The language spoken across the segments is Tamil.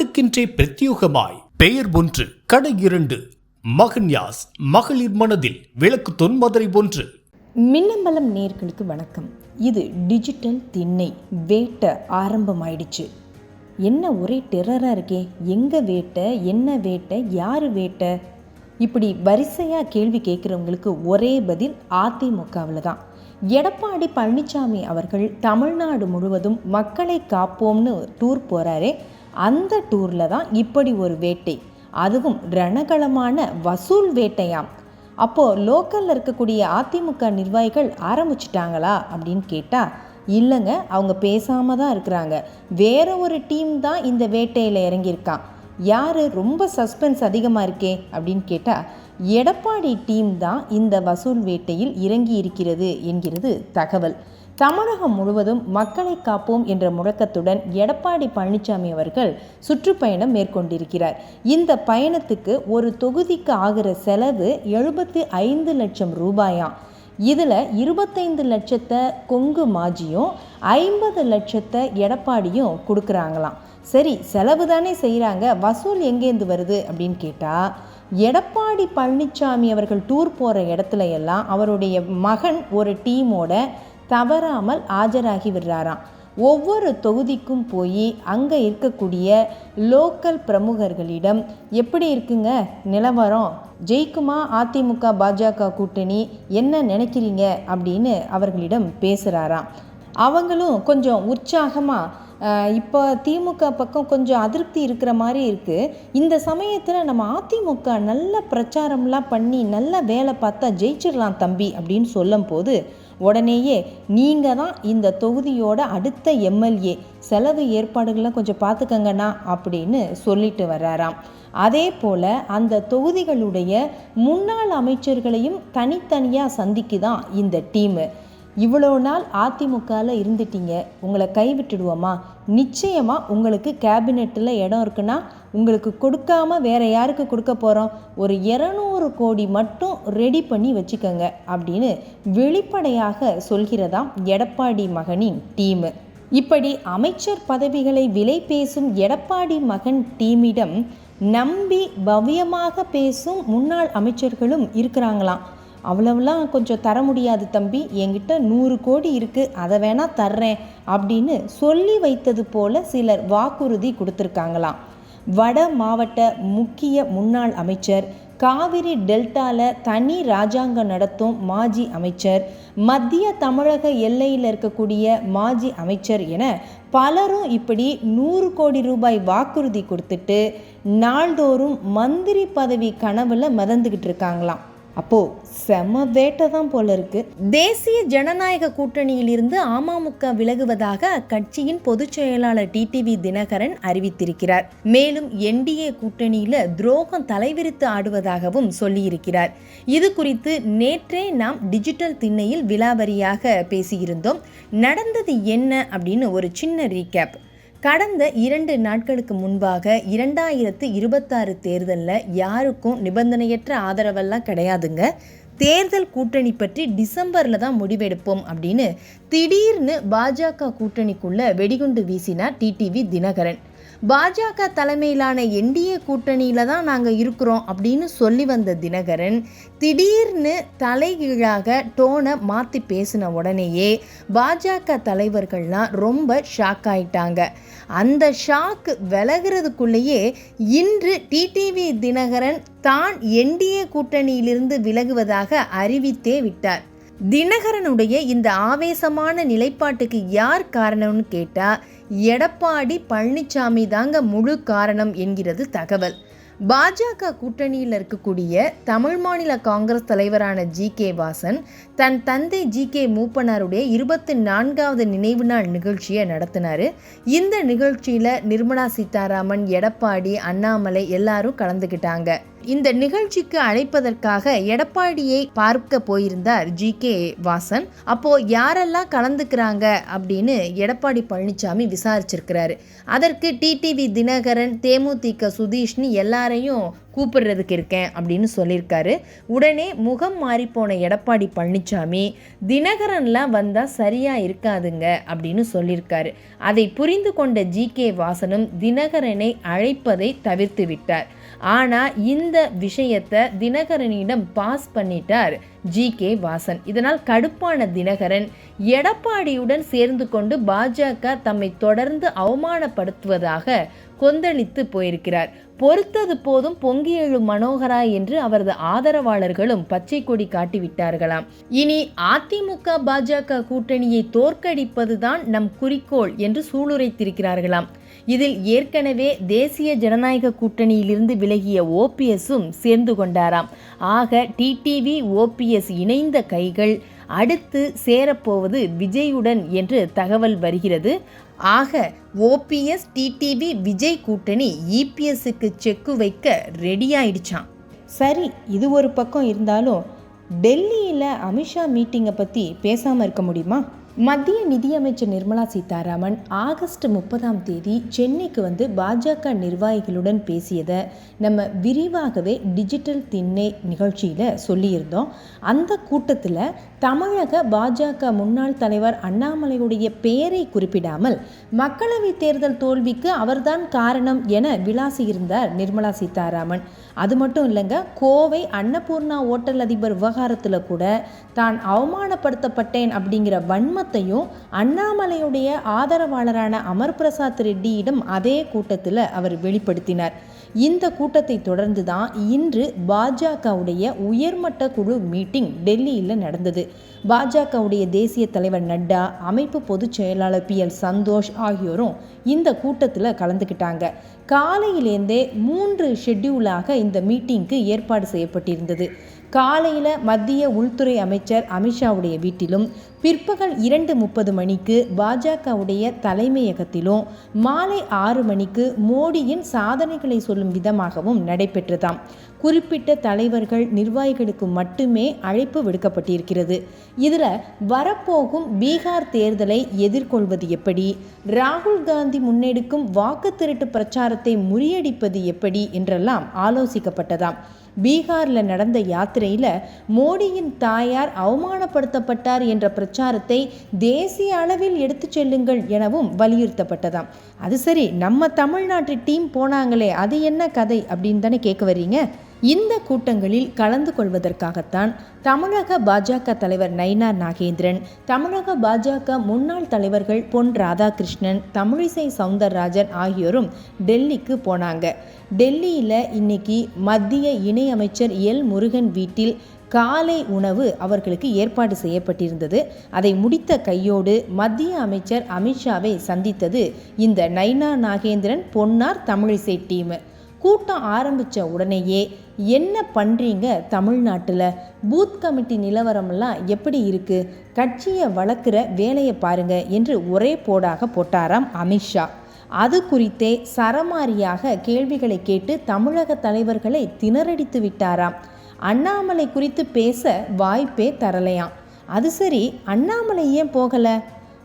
பணத்துக்கென்றே பிரத்யோகமாய். பெயர் ஒன்று கடை இரண்டு மகன்யாஸ் மகளிர் மனதில் விளக்கு தொன்மதுரை ஒன்று. மின்னம்பலம் நேர்களுக்கு வணக்கம். இது டிஜிட்டல் திண்ணை வேட்டை ஆரம்பமாயிடுச்சு. என்ன ஒரே டெரராக இருக்கே எங்கே வேட்டை என்ன வேட்டை யார் வேட்டை? இப்படி வரிசையாக கேள்வி கேட்குறவங்களுக்கு ஒரே பதில் அதிமுகவில் தான். எடப்பாடி பழனிசாமி அவர்கள் தமிழ்நாடு முழுவதும் மக்களை காப்போம்னு டூர் போகிறாரே அந்த டூரில் தான் இப்படி ஒரு வேட்டை. அதுவும் ரணகளமான வசூல் வேட்டையாம். அப்போது லோக்கலில் இருக்கக்கூடிய அதிமுக நிர்வாகிகள் ஆரம்பிச்சிட்டாங்களா அப்படின்னு கேட்டால் இல்லைங்க அவங்க பேசாமல் தான் இருக்கிறாங்க. வேற ஒரு டீம் தான் இந்த வேட்டையில் இறங்கியிருக்கான் யார் ரொம்ப சஸ்பென்ஸ் அதிகமாக இருக்கே அப்படின்னு கேட்டால் எடப்பாடி டீம் தான் இந்த வசூல் வேட்டையில் இறங்கி இருக்கிறது என்கிறது தகவல். தமிழகம் முழுவதும் மக்களை காப்போம் என்ற முழக்கத்துடன் எடப்பாடி பழனிசாமி அவர்கள் சுற்றுப்பயணம் மேற்கொண்டிருக்கிறார். இந்த பயணத்துக்கு ஒரு தொகுதிக்கு ஆகிற செலவு எழுபத்தி ஐந்து லட்சம் ரூபாயாம் இதில் இருபத்தைந்து லட்சத்தை கொங்கு மாஜியும் ஐம்பது லட்சத்தை எடப்பாடியும் கொடுக்குறாங்களாம். சரி செலவு தானே செய்கிறாங்க வசூல் எங்கேருந்து வருது அப்படின்னு கேட்டால் எடப்பாடி பழனிசாமி அவர்கள் டூர் போகிற இடத்துல எல்லாம் அவருடைய மகன் ஒரு டீமோட தவறாமல் ஆஜராகி விடுறாராம். ஒவ்வொரு தொகுதிக்கும் போய் அங்கே இருக்கக்கூடிய லோக்கல் பிரமுகர்களிடம் எப்படி இருக்குங்க? நிலவரம்? ஜெயிக்குமா? அதிமுக பாஜக கூட்டணி? என்ன நினைக்கிறீங்க? அப்படின்னு அவர்களிடம் பேசுகிறாராம் அவங்களும் கொஞ்சம் உற்சாகமாக இப்போ திமுக பக்கம் கொஞ்சம் அதிருப்தி இருக்கிற மாதிரி இருக்குது இந்த சமயத்தில் நம்ம அதிமுக நல்ல பிரச்சாரம்லாம் பண்ணி நல்ல வேலை பார்த்தா ஜெயிச்சிடலாம் தம்பி. அப்படின்னு சொல்லும் போது உடனேயே நீங்கள் தான் இந்த தொகுதியோட அடுத்த எம்எல்ஏ செலவு ஏற்பாடுகளை கொஞ்சம் பார்த்துக்கங்கண்ணா அப்படின்னு சொல்லிட்டு வர்றாராம். அதே போல் அந்த தொகுதிகளுடைய முன்னாள் அமைச்சர்களையும் தனித்தனியாக சந்திக்குதான் இந்த டீமு. இவ்வளோ நாள் அதிமுகவில் இருந்துட்டீங்க. உங்களை கைவிட்டுடுவோமா? நிச்சயமாக உங்களுக்கு கேபினெட்டில் இடம் இருக்குன்னா உங்களுக்கு கொடுக்காம வேற யாருக்கு கொடுக்க போகிறோம் ஒரு இரநூறு கோடி மட்டும் ரெடி பண்ணி வச்சுக்கோங்க அப்படின்னு வெளிப்படையாக சொல்கிறதாம் எடப்பாடி மகனின் டீமு இப்படி அமைச்சர் பதவிகளை விலை பேசும் எடப்பாடி மகன் டீமிடம் நம்பி பவ்யமாக பேசும் முன்னாள் அமைச்சர்களும் இருக்கிறாங்களாம். அவ்வளவுலாம் கொஞ்சம் தர முடியாது தம்பி. என்கிட்ட நூறு கோடி இருக்குது அதை வேணால் தர்றேன் அப்படின்னு சொல்லி வைத்தது போல சிலர் வாக்குறுதி கொடுத்துருக்காங்களாம். வட மாவட்ட முக்கிய முன்னாள் அமைச்சர் காவிரி டெல்டாவில் தனி ராஜாங்கம் நடத்தும் மாஜி அமைச்சர் மத்திய தமிழக எல்லையில் இருக்கக்கூடிய மாஜி அமைச்சர் என பலரும் இப்படி நூறு கோடி ரூபாய் வாக்குறுதி கொடுத்துட்டு நாள்தோறும் மந்திரி பதவி கனவில் மிதந்துக்கிட்டு இருக்காங்களாம். அப்போ செம வேட்டை தான் போல இருக்கு. தேசிய ஜனநாயக கூட்டணியிலிருந்து அமமுக விலகுவதாக அக்கட்சியின் பொதுச் செயலாளர் டிடிவி தினகரன் அறிவித்திருக்கிறார். மேலும் என்டிஏ கூட்டணியில் துரோகம் தலைவிரித்து ஆடுவதாகவும் சொல்லியிருக்கிறார். இது குறித்து நேற்றே நாம் டிஜிட்டல் திண்ணையில் விலாவரியாக பேசியிருந்தோம். நடந்தது என்ன அப்படின்னு ஒரு சின்ன ரீகேப் கடந்த இரண்டு நாட்களுக்கு முன்பாக இரண்டாயிரத்து இருபத்தாறு தேர்தலில் யாருக்கும் நிபந்தனையற்ற ஆதரவெல்லாம் கிடையாதுங்க. தேர்தல் கூட்டணி பற்றி டிசம்பரில் தான் முடிவெடுப்போம் அப்படின்னு திடீர்னு பாஜக கூட்டணிக்குள்ள வெடிகுண்டு வீசினார் டிடிவி தினகரன். பாஜக தலைமையிலான என்டிஏ கூட்டணியில் தான் நாங்கள் இருக்கிறோம் அப்படின்னு சொல்லி வந்த தினகரன் திடீர்னு தலைகீழாக டோனை மாற்றி பேசின உடனேயே பாஜக தலைவர்கள்லாம் ரொம்ப ஷாக் ஆயிட்டாங்க. அந்த ஷாக் விலகிறதுக்குள்ளேயே இன்று டிடிவி தினகரன் தான் என்டிஏ கூட்டணியிலிருந்து விலகுவதாக அறிவித்தே விட்டார். தினகரனுடைய இந்த ஆவேசமான நிலைப்பாட்டுக்கு யார் காரணம்னு கேட்டால் எடப்பாடி பழனிசாமி தாங்க முழு காரணம் என்கிறது தகவல். பாஜக கூட்டணியில் இருக்கக்கூடிய தமிழ் மாநில காங்கிரஸ் தலைவரான ஜி கே வாசன் தன் தந்தை ஜி கே மூப்பனாருடைய இருபத்தி நான்காவது நினைவு நாள் நிகழ்ச்சியை நடத்தினார். இந்த நிகழ்ச்சியில் நிர்மலா சீதாராமன் எடப்பாடி அண்ணாமலை எல்லாரும் கலந்துக்கிட்டாங்க இந்த நிகழ்ச்சிக்கு அழைப்பதற்காக எடப்பாடியை பார்க்க போயிருந்தார் ஜி கே வாசன். அப்போ யாரெல்லாம் கலந்துக்கிறாங்க அப்படின்னு எடப்பாடி பழனிசாமி விசாரிச்சிருக்கிறாரு. அதற்கு டிடிவி தினகரன் தேமுதிக சுதீஷ்னு எல்லாரையும் கூப்பிடுறதுக்கு இருக்கேன் அப்படின்னு சொல்லியிருக்காரு. உடனே முகம் மாறிப்போன எடப்பாடி பழனிசாமி தினகரன்லாம் வந்தால் சரியாக இருக்காதுங்க அப்படின்னு சொல்லியிருக்காரு. அதை புரிந்து கொண்ட ஜி கே வாசனும் தினகரனை அழைப்பதை தவிர்த்து விட்டார். ஆனால் இந்த விஷயத்தை தினகரனிடம் பாஸ் பண்ணிட்டார் ஜி கே வாசன். இதனால் கடுப்பான தினகரன் எடப்பாடியுடன் சேர்ந்து கொண்டு பாஜக தம்மை தொடர்ந்து அவமானப்படுத்துவதாக கொந்தளித்து போயிருக்கிறார். பொறுத்தது போதும் பொங்கி எழும் மனோகரா என்று அவரது ஆதரவாளர்களும் பச்சை கொடி காட்டிவிட்டார்களாம். இனி அதிமுக பாஜக கூட்டணியை தோற்கடிப்பதுதான் நம் குறிக்கோள் என்று சூளுரைத்திருக்கிறார்களாம். இதில் ஏற்கனவே தேசிய ஜனநாயக கூட்டணியிலிருந்து விலகிய ஓபிஎஸும் சேர்ந்து கொண்டாராம். ஆக டிடிவி ஓபிஎஸ் இணைந்த கைகள் அடுத்து சேரப்போவது விஜயுடன் என்று தகவல் வருகிறது. ஆக ஓபிஎஸ் டிடிவி விஜய் கூட்டணி இபிஎஸ்க்கு செக்கு வைக்க ரெடியாயிடுச்சான் சரி இது ஒரு பக்கம் இருந்தாலும் டெல்லியில் அமித்ஷா மீட்டிங்கை பற்றி பேசாமல் இருக்க முடியுமா? மத்திய நிதியமைச்சர் நிர்மலா சீதாராமன் ஆகஸ்ட் முப்பதாம் தேதி சென்னைக்கு வந்து பாஜக நிர்வாகிகளுடன் பேசியதை நம்ம விரிவாகவே டிஜிட்டல் திண்ணை நிகழ்ச்சியில் சொல்லியிருந்தோம். அந்த கூட்டத்தில் தமிழக பாஜக முன்னாள் தலைவர் அண்ணாமலையுடைய பெயரை குறிப்பிடாமல் மக்களவை தேர்தல் தோல்விக்கு அவர்தான் காரணம் என விளாசியிருந்தார் நிர்மலா சீதாராமன். அது மட்டும் இல்லைங்க கோவை அன்னபூர்ணா ஓட்டல் அதிபர் விவகாரத்தில் கூட தான் அவமானப்படுத்தப்பட்டேன் அப்படிங்கிற வன்மத்தையும் அண்ணாமலையுடைய ஆதரவாளரான அமர் பிரசாத் ரெட்டியிடம் அதே கூட்டத்தில் அவர் வெளிப்படுத்தினார். இந்த கூட்டத்தை தொடர்ந்து தான் இன்று பாஜகவுடைய உயர்மட்ட குழு மீட்டிங் டெல்லியில் நடந்தது. பாஜகவுடைய தேசிய தலைவர் நட்டா அமைப்பு பொதுச் செயலாளர் பி எல் சந்தோஷ் ஆகியோரும் இந்த கூட்டத்தில் கலந்துக்கிட்டாங்க காலையிலேருந்தே மூன்று ஷெட்யூலாக இந்த மீட்டிங்க்கு ஏற்பாடு செய்யப்பட்டிருந்தது. காலையில் மத்திய உள்துறை அமைச்சர் அமித்ஷாவுடைய வீட்டிலும் பிற்பகல் இரண்டு முப்பது மணிக்கு பாஜகவுடைய தலைமையகத்திலும் மாலை ஆறு மணிக்கு மோடியின் சாதனைகளை சொல்லும் விதமாகவும் நடைபெற்றதாம். குறிப்பிட்ட தலைவர்கள் நிர்வாகிகளுக்கு மட்டுமே அழைப்பு விடுக்கப்பட்டிருக்கிறது. இதில் வரப்போகும் பீகார் தேர்தலை எதிர்கொள்வது எப்படி? ராகுல் காந்தி முன்னெடுக்கும் வாக்கு திரட்டு பிரச்சாரத்தை முறியடிப்பது எப்படி என்றெல்லாம் ஆலோசிக்கப்பட்டதாம். பீகாரில் நடந்த யாத்திரையில் மோடியின் தாயார் அவமானப்படுத்தப்பட்டார் என்ற பிரச்சாரத்தை தேசிய அளவில் எடுத்துச் செல்லுங்கள் எனவும் வலியுறுத்தப்பட்டதாம். அது சரி நம்ம தமிழ்நாட்டு டீம் போனாங்களே அது என்ன கதை அப்படின்னு தானே கேட்க வர்றீங்க? இந்த கூட்டங்களில் கலந்து கொள்வதற்காகத்தான் தமிழக பாஜக தலைவர் நயினார் நாகேந்திரன் தமிழக பாஜக முன்னாள் தலைவர்கள் பொன் ராதாகிருஷ்ணன் தமிழிசை சவுந்தரராஜன் ஆகியோரும் டெல்லிக்கு போனாங்க. டெல்லியில் இன்னைக்கு மத்திய இணையமைச்சர் எல் முருகன் வீட்டில் காலை உணவு அவர்களுக்கு ஏற்பாடு செய்யப்பட்டிருந்தது. அதை முடித்த கையோடு மத்திய அமைச்சர் அமித்ஷாவை சந்தித்தது இந்த நைனா நாகேந்திரன் பொன்னார் தமிழிசை டீமு. கூட்டம் ஆரம்பித்த உடனேயே என்ன பண்ணுறீங்க தமிழ்நாட்டில்? பூத் கமிட்டி நிலவரமெல்லாம் எப்படி இருக்குது கட்சியை வளர்க்குற வேலையை பாருங்க என்று ஒரே போடாக போட்டாராம் அமித்ஷா அது குறித்தே சரமாரியாக கேள்விகளை கேட்டு தமிழக தலைவர்களை திணறடித்து விட்டாராம். அண்ணாமலை குறித்து பேச வாய்ப்பே தரலையாம். அது சரி அண்ணாமலை ஏன் போகலை?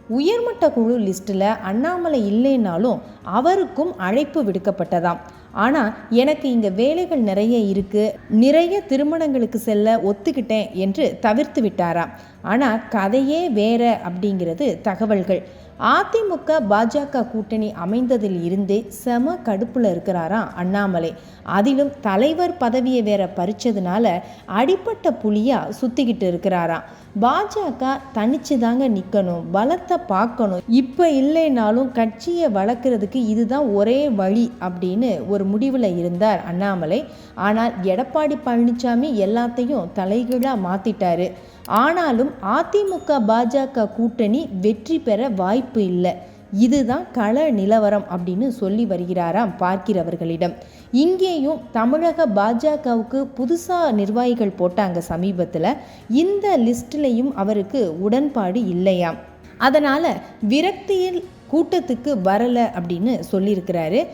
உயர்மட்ட குழு லிஸ்ட்டில் அண்ணாமலை இல்லைனாலும் அவருக்கும் அழைப்பு விடுக்கப்பட்டதாம். ஆனால் எனக்கு இங்கே வேலைகள் நிறைய இருக்குது நிறைய திருமணங்களுக்கு செல்ல ஒத்துக்கிட்டேன் என்று தவிர்த்து விட்டாராம். ஆனால் கதையே வேற அப்படிங்கிறது தகவல்கள். அதிமுக பாஜக கூட்டணி அமைந்ததில் இருந்தே செம கடுப்பில் இருக்கிறாராம் அண்ணாமலை. அதிலும் தலைவர் பதவியை வேற பறிச்சதுனால அடிப்பட்ட புலியாக சுத்திக்கிட்டு இருக்கிறாராம் பாஜக தனிச்சு தாங்க நிற்கணும் பலத்தை பார்க்கணும் இப்போ இல்லைனாலும் கட்சியை வளர்க்குறதுக்கு இதுதான் ஒரே வழி அப்படின்னு ஒரு முடிவில் இருந்தார் அண்ணாமலை. ஆனால் எடப்பாடி பழனிசாமி எல்லாத்தையும் தலைகீழாக மாற்றிட்டாரு ஆனாலும் அதிமுக பாஜக கூட்டணி வெற்றி பெற வாய்ப்பு இல்லை. இதுதான் கள நிலவரம் அப்படின்னு சொல்லி வருகிறாராம் பார்க்கிறவர்களிடம் இங்கேயும் தமிழக பாஜகவுக்கு புதுசாக நிர்வாகிகள் போட்டாங்க சமீபத்தில். இந்த லிஸ்ட்லேயும் அவருக்கு உடன்பாடு இல்லையாம். அதனால் விரக்தியில் கூட்டத்துக்கு வரலை அப்படின்னு சொல்லியிருக்கிறாரு.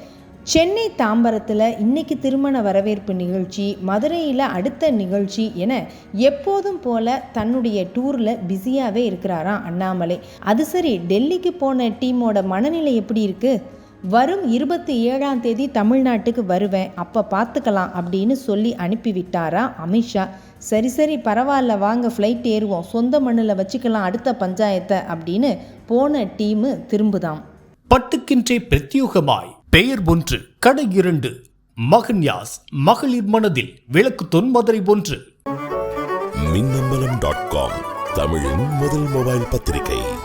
சென்னை தாம்பரத்தில் இன்னைக்கு திருமண வரவேற்பு நிகழ்ச்சி மதுரையில் அடுத்த நிகழ்ச்சி என எப்போதும் போல தன்னுடைய டூரில் பிஸியாகவே இருக்கிறாராம் அண்ணாமலை. அது சரி டெல்லிக்கு போன டீமோட மனநிலை எப்படி இருக்குது வரும் இருபத்தி ஏழாம் தேதி தமிழ்நாட்டுக்கு வருவேன் அப்போ பார்த்துக்கலாம் அப்படின்னு சொல்லி அனுப்பிவிட்டாரா அமித்ஷா? சரி சரி பரவாயில்ல வாங்க ஃப்ளைட் ஏறுவோம் சொந்த மண்ணில் வச்சுக்கலாம் அடுத்த பஞ்சாயத்தை அப்படின்னு போன டீமு திரும்புதாம். பட்டுக்கின்றே பிரத்யோகமாய் பெயர் ஒன்று கடை இரண்டு மகன்யாஸ் மகளிர் மனதில் விளக்கு தொன்மதுரை ஒன்று. மின்னம்பலம் டாட் காம் தமிழின் முதல் மொபைல் பத்திரிகை.